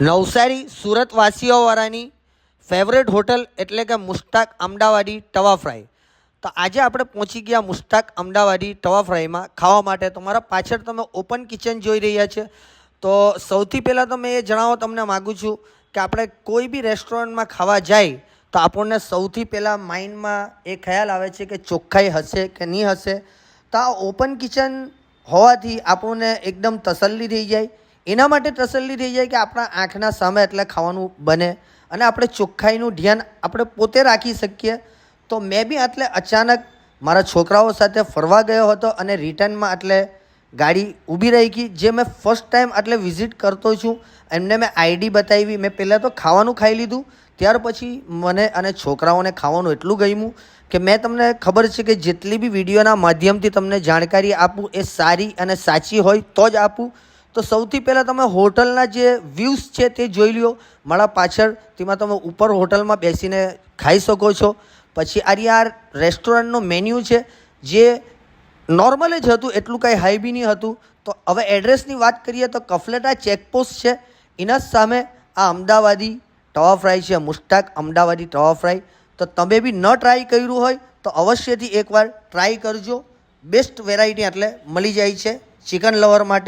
નવસારી સુરત વાસીઓવાળાની favourite hotel એટલે કે મુસ્તાક અમદાવાદી તવા ફ્રાય તો આજે આપણે પહોંચી ગયા મુસ્તાક અમદાવાદી તવા ફ્રાયમાં ખાવા માટે. તમારા પાછળ તમે ઓપન કિચન જોઈ રહ્યા છે. તો સૌથી પહેલાં તો મેં એ જણાવવા તમને માગું છું કે આપણે કોઈ બી રેસ્ટોરન્ટમાં ખાવા જાય તો આપણને સૌથી પહેલાં માઇન્ડમાં એ ખ્યાલ આવે છે કે ચોખ્ખાઈ હશે કે નહીં હશે. તો આ ઓપન કિચન હોવાથી આપણને એકદમ તસલ્લી થઈ જાય. એના માટે તસલ્લી થઈ જાય કે આપણા આંખના સામે એટલે ખાવાનું બને અને આપણે ચોખ્ખાઈનું ધ્યાન આપણે પોતે રાખી શકીએ. તો મેં બી એટલે અચાનક મારા છોકરાઓ સાથે ફરવા ગયો હતો અને રિટર્નમાં એટલે ગાડી ઊભી રહી ગઈ, જે મેં ફર્સ્ટ ટાઈમ એટલે વિઝિટ કરતો છું. એમને મેં આઈડી બતાવી, મેં પહેલાં તો ખાવાનું ખાઈ લીધું, ત્યાર પછી મને અને છોકરાઓને ખાવાનું એટલું ગમ્યું કે મેં તમને ખબર છે કે જેટલી બી વિડીયોના માધ્યમથી તમને જાણકારી આપું એ સારી અને સાચી હોય તો જ આપું. તો સૌથી પહેલાં તમે હોટલના જે વ્યૂઝ છે તે જોઈ લ્યો. મારા પાછળ તેમાં તમે ઉપર હોટલમાં બેસીને ખાઈ શકો છો. પછી આ આ રેસ્ટોરન્ટનો મેન્યુ છે, જે નોર્મલ જ હતું, એટલું કાંઈ હાઈ બી નહીં હતું. તો હવે એડ્રેસની વાત કરીએ તો કફલેટા ચેકપોસ્ટ છે. એના સામે આ અમદાવાદી તવા ફ્રાય છે મુસ્ટાક અમદાવાદી તવા ફ્રાય તો તમે બી ન ટ્રાય કર્યું હોય, તો અવશ્યથી એકવાર ટ્રાય કરજો. બેસ્ટ વેરાયટી એટલે મળી જાય છે ચિકન લવર માટે.